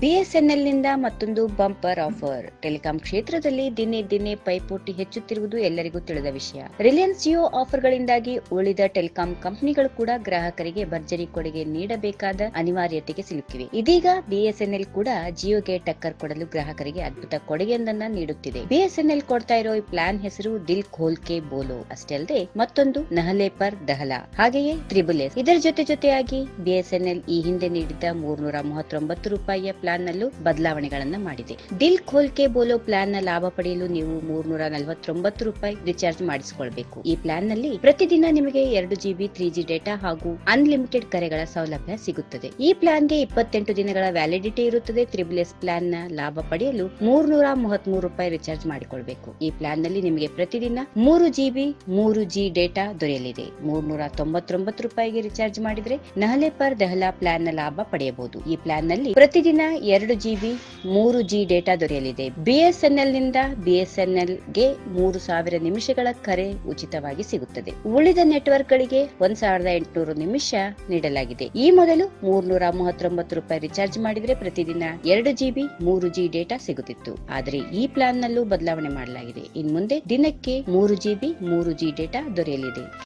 ಬಿಎಸ್ಎನ್ಎಲ್ನಿಂದ ಮತ್ತೊಂದು bumper offer. Telecom ಕ್ಷೇತ್ರದಲ್ಲಿ ದಿನೇ ದಿನೇ ಪೈಪೋಟಿ ಹೆಚ್ಚುತ್ತಿರುವುದು ಎಲ್ಲರಿಗೂ ತಿಳಿದ ವಿಷಯ. ರಿಲಯನ್ಸ್ ಜಿಯೋ ಆಫರ್ಗಳಿಂದಾಗಿ ಉಳಿದ ಟೆಲಿಕಾಂ ಕಂಪನಿಗಳು ಕೂಡ ಗ್ರಾಹಕರಿಗೆ ಭರ್ಜರಿ ಕೊಡುಗೆ ನೀಡಬೇಕಾದ ಅನಿವಾರ್ಯತೆಗೆ ಸಿಲುಕಿವೆ. ಇದೀಗ ಬಿಎಸ್ಎನ್ಎಲ್ ಕೂಡ ಜಿಯೋಗೆ ಟಕ್ಕರ್ ಕೊಡಲು ಗ್ರಾಹಕರಿಗೆ ಅದ್ಭುತ ಕೊಡುಗೆಯೊಂದನ್ನ ನೀಡುತ್ತಿದೆ. ಬಿಎಸ್ಎನ್ಎಲ್ ಕೊಡ್ತಾ ಇರೋ ಈ ಪ್ಲಾನ್ ಹೆಸರು ದಿಲ್ ಖೋಲ್ ಕೆ ಬೋಲೋ. ಅಷ್ಟೇ ಅಲ್ಲದೆ ಮತ್ತೊಂದು ನಹಲೆ ಪರ್ ದಹಲ. ಹಾಗೆಯೇ ತ್ರಿಬುಲ್ ಇದರ ಜೊತೆ ಜೊತೆಯಾಗಿ ಬಿಎಸ್ಎನ್ಎಲ್ ಈ ಹಿಂದೆ ನೀಡಿದ್ದ ಮೂರ್ನೂರ ಮೂವತ್ತೊಂಬತ್ತು ರೂಪಾಯಿಯ ಪ್ಲಾನ್ ನಲ್ಲೂ ಬದಲಾವಣೆಗಳನ್ನ ಮಾಡಿದೆ. ದಿಲ್ ಖೋಲ್ ಬೋಲೋ ಪ್ಲಾನ್ನ ಲಾಭ ಪಡೆಯಲು ನೀವು ಮೂರ್ನೂರ ನಲವತ್ತೊಂಬತ್ತು ರೂಪಾಯಿ ರಿಚಾರ್ಜ್ ಮಾಡಿಸಿಕೊಳ್ಬೇಕು. ಈ ಪ್ಲಾನ್ನಲ್ಲಿ ಪ್ರತಿದಿನ ನಿಮಗೆ ಎರಡು ಜಿಬಿ ತ್ರೀ ಜಿ ಡೇಟಾ ಹಾಗೂ ಅನ್ಲಿಮಿಟೆಡ್ ಕರೆಗಳ ಸೌಲಭ್ಯ ಸಿಗುತ್ತದೆ. ಈ ಪ್ಲಾನ್ಗೆ ಇಪ್ಪತ್ತೆಂಟು ದಿನಗಳ ವ್ಯಾಲಿಡಿಟಿ ಇರುತ್ತದೆ. ತ್ರಿಬಲ್ ಎಸ್ ಪ್ಲಾನ್ನ ಲಾಭ ಪಡೆಯಲು ಮೂರ್ನೂರ ಮೂವತ್ಮೂರು ರೂಪಾಯಿ ರಿಚಾರ್ಜ್ ಮಾಡಿಕೊಳ್ಬೇಕು. ಈ ಪ್ಲಾನ್ನಲ್ಲಿ ನಿಮಗೆ ಪ್ರತಿದಿನ ಮೂರು ಜಿಬಿ ಮೂರು ಜಿ ಡೇಟಾ ದೊರೆಯಲಿದೆ. ಮೂರ್ನೂರ ತೊಂಬತ್ತೊಂಬತ್ತು ರೂಪಾಯಿಗೆ ರಿಚಾರ್ಜ್ ಮಾಡಿದ್ರೆ ನಹಲೆ ಪರ್ ದೆಹಲಾ ಪ್ಲಾನ್ನ ಲಾಭ ಪಡೆಯಬಹುದು. ಈ ಪ್ಲಾನ್ನಲ್ಲಿ ಪ್ರತಿದಿನ ಎರಡು ಜಿಬಿ ಮೂರು ಜಿ ಡೇಟಾ ದೊರೆಯಲಿದೆ. ಬಿಎಸ್ಎನ್ಎಲ್ನಿಂದ ಬಿಎಸ್ಎನ್ಎಲ್ಗೆ ಮೂರು ಸಾವಿರ ನಿಮಿಷಗಳ ಕರೆ ಉಚಿತವಾಗಿ ಸಿಗುತ್ತದೆ. ಉಳಿದ ನೆಟ್ವರ್ಕ್ಗಳಿಗೆ ಒಂದ್ ಸಾವಿರದ ಎಂಟುನೂರು ನಿಮಿಷ ನೀಡಲಾಗಿದೆ. ಈ ಮೊದಲು ಮೂರ್ನೂರ ಮೂವತ್ತೊಂಬತ್ತು ರೂಪಾಯಿ ರಿಚಾರ್ಜ್ ಮಾಡಿದ್ರೆ ಪ್ರತಿದಿನ ಎರಡು ಜಿಬಿ ಮೂರು ಜಿ ಡೇಟಾ ಸಿಗುತ್ತಿತ್ತು. ಆದರೆ ಈ ಪ್ಲಾನ್ ನಲ್ಲೂ ಬದಲಾವಣೆ ಮಾಡಲಾಗಿದೆ. ಇನ್ ಮುಂದೆ ದಿನಕ್ಕೆ ಮೂರು ಜಿಬಿ ಮೂರು ಜಿ ಡೇಟಾ ದೊರೆಯಲಿದೆ.